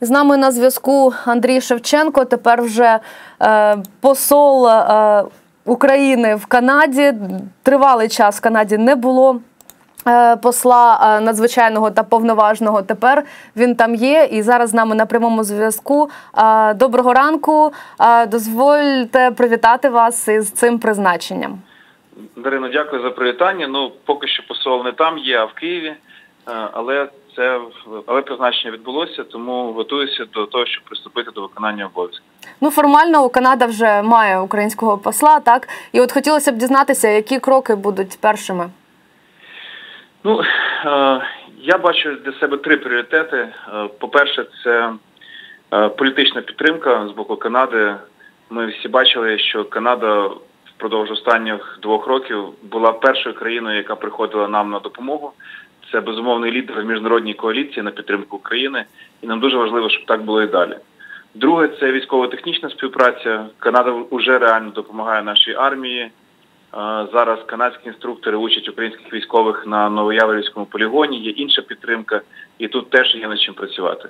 З нами на зв'язку Андрій Шевченко. Тепер вже е, посол е, України в Канаді. Тривалий час в Канаді не було. е, Посла е, надзвичайного та повноважного тепер він там є і зараз з нами на прямому зв'язку. Е, Доброго ранку. Е, Дозвольте привітати вас із цим призначенням. Дарино, дякую за привітання. Ну, поки що посол не там є, а в Києві. Але це але призначення відбулося, тому готуюся до того, щоб приступити до виконання обов'язків. Ну, формально Канада вже має українського посла, так? І от хотілося б дізнатися, які кроки будуть першими. Ну, е, я бачу для себе три пріоритети. Е, По-перше, це е, політична підтримка з боку Канади. Ми всі бачили, що Канада впродовж останніх двох років була першою країною, яка приходила нам на допомогу. Це безумовний лідер в міжнародній коаліції на підтримку України, і нам дуже важливо, щоб так було і далі. Друге, це військово-технічна співпраця. Канада вже реально допомагає нашій армії. Зараз канадські інструктори учать українських військових на Новояворівському полігоні. Є інша підтримка, і тут теж є над чим працювати.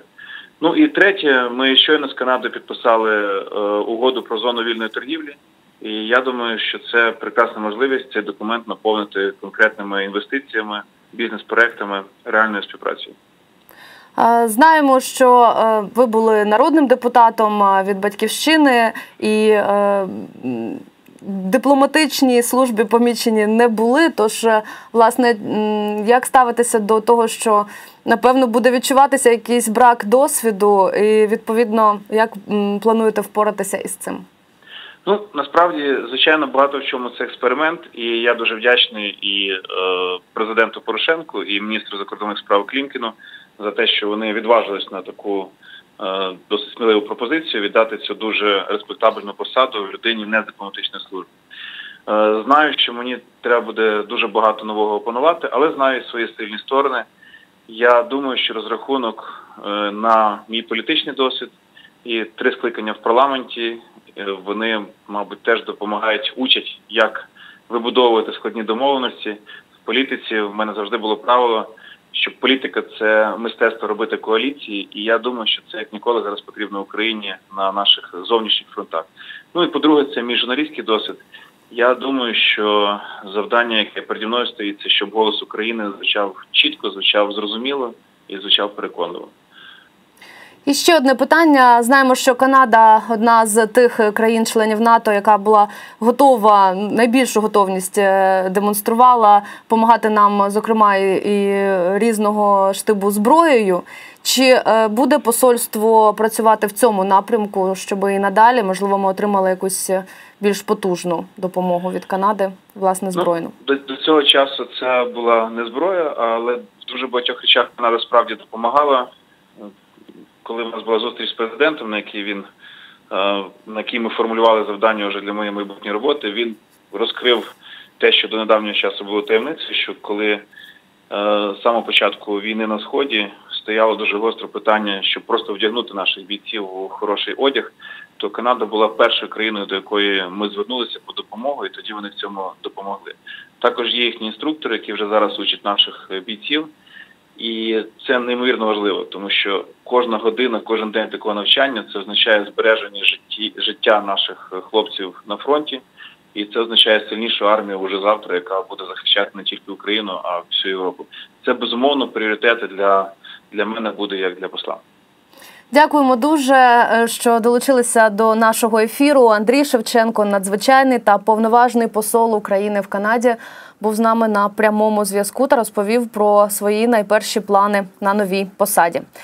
Ну і третє, ми щойно з Канадою підписали е, угоду про зону вільної торгівлі. І я думаю, що це прекрасна можливість цей документ наповнити конкретними інвестиціями, бізнес-проектами, реальною співпрацею. Знаємо, що е, ви були народним депутатом е, від батьківщини і е, м, дипломатичній службі помічені не були. Тож, власне, як ставитися до того, що напевно буде відчуватися якийсь брак досвіду, і відповідно, як плануєте впоратися із цим? Ну насправді, звичайно, багато в чому це експеримент, і я дуже вдячний і е, президенту Порошенку, і міністру закордонних справ Клімкіну за те, що вони відважились на таку е, досить сміливу пропозицію віддати цю дуже респектабельну посаду людині не дипломатичної служби. Е, знаю, що мені треба буде дуже багато нового опанувати, але знаю свої сильні сторони. Я думаю, що розрахунок е, на мій політичний досвід і три скликання в парламенті вони, мабуть, теж допомагають, учать, як вибудовувати складні домовленості. В політиці в мене завжди було правило, що політика це мистецтво робити коаліції, і я думаю, що це як ніколи зараз потрібно Україні на наших зовнішніх фронтах. Ну і по-друге, це мій журналістський досвід. Я думаю, що завдання, яке переді мною стоїть, це щоб голос України звучав чітко, звучав зрозуміло і звучав переконливо. І ще одне питання. Знаємо, що Канада одна з тих країн-членів НАТО, яка була готова, найбільшу готовність е, демонструвала допомагати нам, зокрема, і, різного штибу зброєю. Чи е, буде посольство працювати в цьому напрямку, щоб і надалі, можливо, ми отримали якусь більш потужну допомогу від Канади, власне, збройну? Ну, до, до цього часу це була не зброя, але в дуже багатьох речах Канада справді допомагала коли в нас була зустріч з президентом, на якій він на якій ми формулювали завдання вже для моєї майбутньої роботи, він розкрив те, що до недавнього часу було таємницею, що коли з самого початку війни на сході стояло дуже гостре питання, щоб просто вдягнути наших бійців у хороший одяг, то Канада була першою країною, до якої ми звернулися по допомогу, і тоді вони в цьому допомогли. Також є їхні інструктори, які вже зараз учать наших бійців. І це неймовірно важливо, тому що кожна година, кожен день такого навчання це означає збереження житті, життя наших хлопців на фронті, і це означає сильнішу армію вже завтра, яка буде захищати не тільки Україну, а всю Європу. Це безумовно пріоритети для, для мене буде як для посла. Дякуємо дуже, що долучилися до нашого ефіру. Андрій Шевченко, надзвичайний та повноважний посол України в Канаді, був з нами на прямому зв'язку та розповів про свої найперші плани на новій посаді.